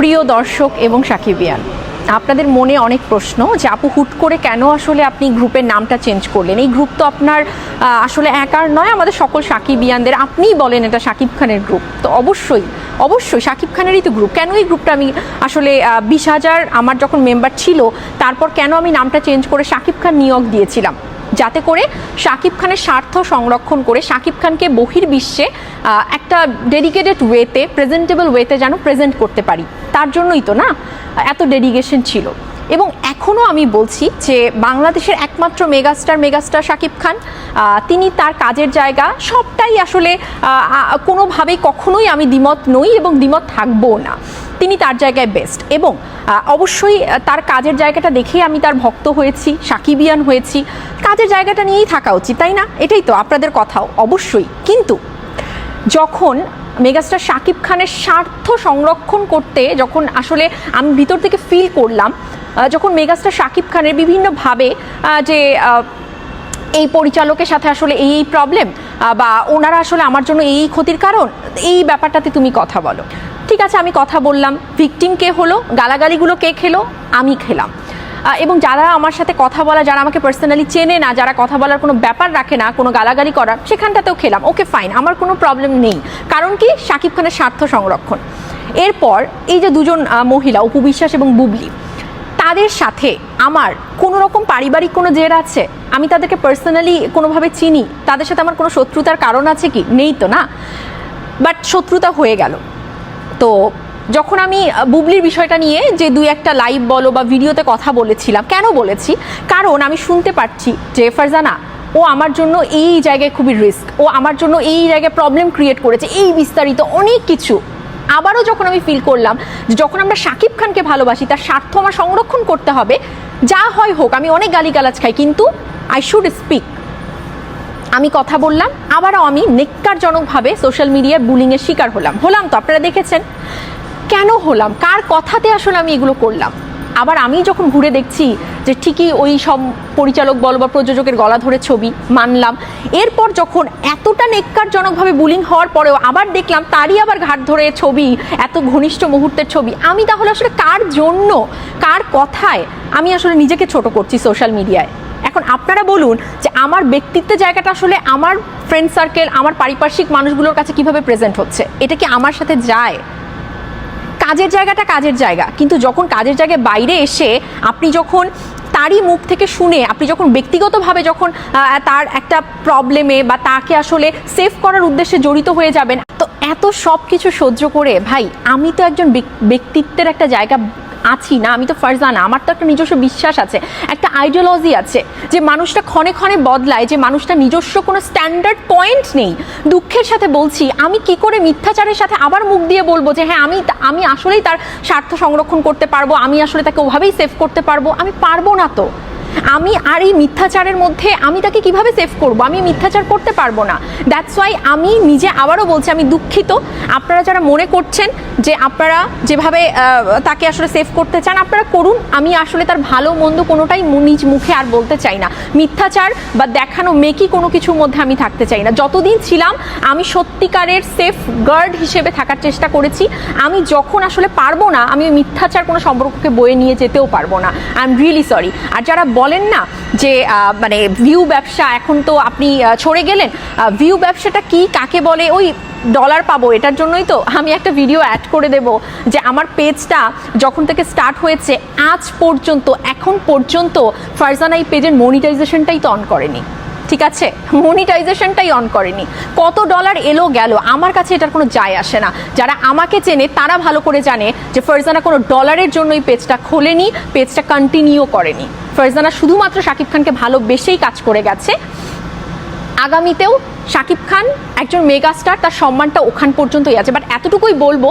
প্রিয় দর্শক এবং সাকিবিয়ান, আপনাদের মনে অনেক প্রশ্ন যে আপু হুট করে কেন আসলে আপনি গ্রুপের নামটা চেঞ্জ করলেন? এই গ্রুপ তো আপনার আসলে একার নয়, আমাদের সকল সাকিবিয়ানদের। আপনিই বলেন এটা সাকিব খানের গ্রুপ। তো অবশ্যই অবশ্যই সাকিব খানেরই তো গ্রুপ। কেন এই গ্রুপটা আমি আসলে বিশ হাজার আমার যখন মেম্বার ছিল, তারপর কেন আমি নামটা চেঞ্জ করে সাকিব খান নিয়োগ দিয়েছিলাম? যাতে করে শাকিব খানের স্বার্থ সংরক্ষণ করে শাকিব খানকে বহির্বিশ্বে একটা ডেডিকেটেড ওয়েতে প্রেজেন্টেবল ওয়েতে যেন প্রেজেন্ট করতে পারি। তার জন্যই তো না, এত ডেডিকেশন ছিল। এবং এখনও আমি বলছি যে বাংলাদেশের একমাত্র মেগাস্টার মেগাস্টার শাকিব খান তিনি তার কাজের জায়গা সবটাই আসলে কোনোভাবেই কখনোই আমি দ্বিমত নই এবং দ্বিমত থাকব না। তিনি তার জায়গায় বেস্ট এবং অবশ্যই তার কাজের জায়গাটা দেখেই আমি তার ভক্ত হয়েছি, সাকিবিয়ান হয়েছি। কাজের জায়গাটা নিয়েই থাকা উচিত, তাই না? এটাই তো আপনাদের কথাও, অবশ্যই। কিন্তু যখন মেগাস্টার শাকিব খানের স্বার্থ সংরক্ষণ করতে, যখন আসলে আমি ভিতর থেকে ফিল করলাম যখন মেগাস্টার শাকিব খানের বিভিন্নভাবে যে এই পরিচালকের সাথে আসলে এই এই প্রবলেম বা ওনারা আসলে আমার জন্য এই ক্ষতির কারণ, এই ব্যাপারটাতে তুমি কথা বলো। ঠিক আছে, আমি কথা বললাম। ভিকটিম কে হলো? গালাগালিগুলো কে খেলো? আমি খেলাম। এবং যারা আমার সাথে কথা বলা, যারা আমাকে পার্সোনালি চেনে না, যারা কথা বলার কোনো ব্যাপার রাখে না, কোনো গালাগালি করার, সেখানটাতেও খেলাম। ওকে ফাইন আমার কোনো প্রবলেম নেই। কারণ কি? শাকিব খানের স্বার্থ সংরক্ষণ। এরপর এই যে দুজন মহিলা, অপু বিশ্বাস এবং বুবলি তাদের সাথে আমার কোনো রকম পারিবারিক কোনো জের আছে? আমি তাদেরকে পার্সোনালি কোনোভাবে চিনি? তাদের সাথে আমার কোনো শত্রুতার কারণ আছে কি? নেই তো, না? বাট শত্রুতা হয়ে গেল। তো যখন আমি বুবলির বিষয়টা নিয়ে যে দুই একটা লাইভ বলো বা ভিডিওতে কথা বলেছিলাম, কেন বলেছি? কারণ আমি শুনতে পাচ্ছি যে ফারজানা, ও আমার জন্য এই জায়গায় খুবই রিস্ক ও আমার জন্য এই জায়গায় প্রবলেম ক্রিয়েট করেছে, এই বিস্তারিত অনেক কিছু আবারও যখন আমি ফিল করলাম যে যখন আমরা সাকিব খানকে ভালোবাসি, তার স্বার্থ আমার সংরক্ষণ করতে হবে, যা হয় হোক, আমি অনেক গালি গালাজ খাই, কিন্তু আই শুড স্পিক আমি কথা বললাম, আবারও আমি নেককারজনকভাবে সোশ্যাল মিডিয়ায় বুলিংয়ের শিকার হলাম। হলাম তো, আপনারা দেখেছেন। কেন হলাম? কার কথাতে আসলে আমি এগুলো করলাম? আবার আমি যখন ঘুরে দেখছি যে ঠিকই ওই সব পরিচালক বল বা প্রযোজকের গলা ধরে ছবি, মানলাম। এরপর যখন এতটা নেককারজনকভাবে বুলিং হওয়ার পরেও আবার দেখলাম তারই আবার ঘাট ধরে ছবি, এত ঘনিষ্ঠ মুহূর্তের ছবি। আমি তাহলে আসলে কার জন্য, কার কথায় আমি আসলে নিজেকে ছোট করছি সোশ্যাল মিডিয়ায় এখন আপনারা বলুন যে আমার ব্যক্তিত্বের জায়গাটা আসলে আমার ফ্রেন্ড সার্কেল আমার পারিপার্শ্বিক মানুষগুলোর কাছে কীভাবে প্রেজেন্ট হচ্ছে? এটা কি আমার সাথে যায়? কাজের জায়গাটা কাজের জায়গা। কিন্তু যখন কাজের জায়গায় বাইরে এসে আপনি যখন তারই মুখ থেকে শুনে, আপনি যখন ব্যক্তিগতভাবে যখন তার একটা প্রবলেমে বা তাকে আসলে সেভ করার উদ্দেশ্যে জড়িত হয়ে যাবেন, তো এত সব কিছু সহ্য করে, ভাই, আমি তো একজন ব্যক- ব্যক্তিত্বের একটা জায়গা আছি না, আমি তো ফারজানা, আমার তো একটা নিজস্ব বিশ্বাস আছে, একটা আইডিওলজি আছে যে মানুষটা ক্ষণে ক্ষণে বদলায়, যে মানুষটা নিজস্ব কোনো স্ট্যান্ডার্ড পয়েন্ট নেই। দুঃখের সাথে বলছি, আমি কি করে মিথ্যাচারের সাথে আবার মুখ দিয়ে বলব যে হ্যাঁ আমি আমি আসলেই তার স্বার্থ সংরক্ষণ করতে পারব, আমি আসলে তাকে ওভাবেই সেভ করতে পারব? আমি পারব না তো। আমি আর এই মিথ্যাচারের মধ্যে আমি তাকে কীভাবে সেভ করব? আমি মিথ্যাচার করতে পারব না। দ্যাটস ওয়াই আমি নিজে আবারও বলছি, আমি দুঃখিত। আপনারা যারা মনে করছেন যে আপনারা যেভাবে তাকে আসলে সেভ করতে চান, আপনারা করুন। আমি আসলে তার ভালো মন্দ কোনোটাই নিজ মুখে আর বলতে চাই না। মিথ্যাচার বা দেখানো মেকি কোনো কিছুর মধ্যে আমি থাকতে চাই না। যতদিন ছিলাম, আমি সত্যিকারের সেফ গার্ড হিসেবে থাকার চেষ্টা করেছি। আমি যখন আসলে পারব না, আমি মিথ্যাচার কোনো সম্পর্ককে বয়ে নিয়ে যেতেও পারব না। আই এম রিয়েলি সরি আর যারা বলেন না যে মানে ভিউ ব্যবসা এখন তো আপনি ছড়ে গেলেন। ভিউ ব্যবসাটা কি, কাকে বলে? ওই ডলার পাবো, এটার জন্যই তো আমি একটা ভিডিও অ্যাড করে দেব যে আমার পেজটা যখন থেকে স্টার্ট হয়েছে, আজ পর্যন্ত, এখন পর্যন্ত ফারজানা এই পেজের মনিটাইজেশনটাই তো অন করেনি। ঠিক আছে? মনিটাইজেশনটাই অন করেনি। কত ডলার এলো, গেল? আমার কাছে এটার কোনো যায় আসে না। যারা আমাকে চেনে, তারা ভালো করে জানে যে ফারজানা কোনো ডলারের জন্য এই পেজটা খোলেনি পেজটা কন্টিনিউ করেনি। ফারজানা শুধুমাত্র শাকিব খানকে ভালোবেসেই কাজ করে গেছে। আগামীতেও শাকিব খান একজন মেগাস্টার তার সম্মানটা ওখান পর্যন্তই আছে। বাট এতটুকুই বলব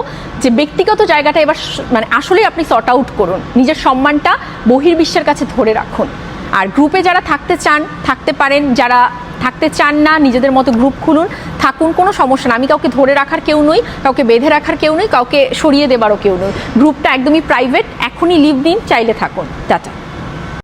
যে ব্যক্তিগত জায়গাটা এবার মানে আসলেই আপনি সর্ট আউট করুন। নিজের সম্মানটা বহির্বিশ্বের কাছে ধরে রাখুন। আর গ্রুপে যারা থাকতে চান, থাকতে পারেন, যারা থাকতে চান না, নিজেদের মতো গ্রুপ খুলুন, থাকুন, কোনো সমস্যা না। আমি কাউকে ধরে রাখার কেউ নই, কাউকে বেঁধে রাখার কেউ নই, কাউকে সরিয়ে দেবারও কেউ নই। গ্রুপটা একদমই প্রাইভেট এখনই লিভ দিন, চাইলে থাকুন। টাটা।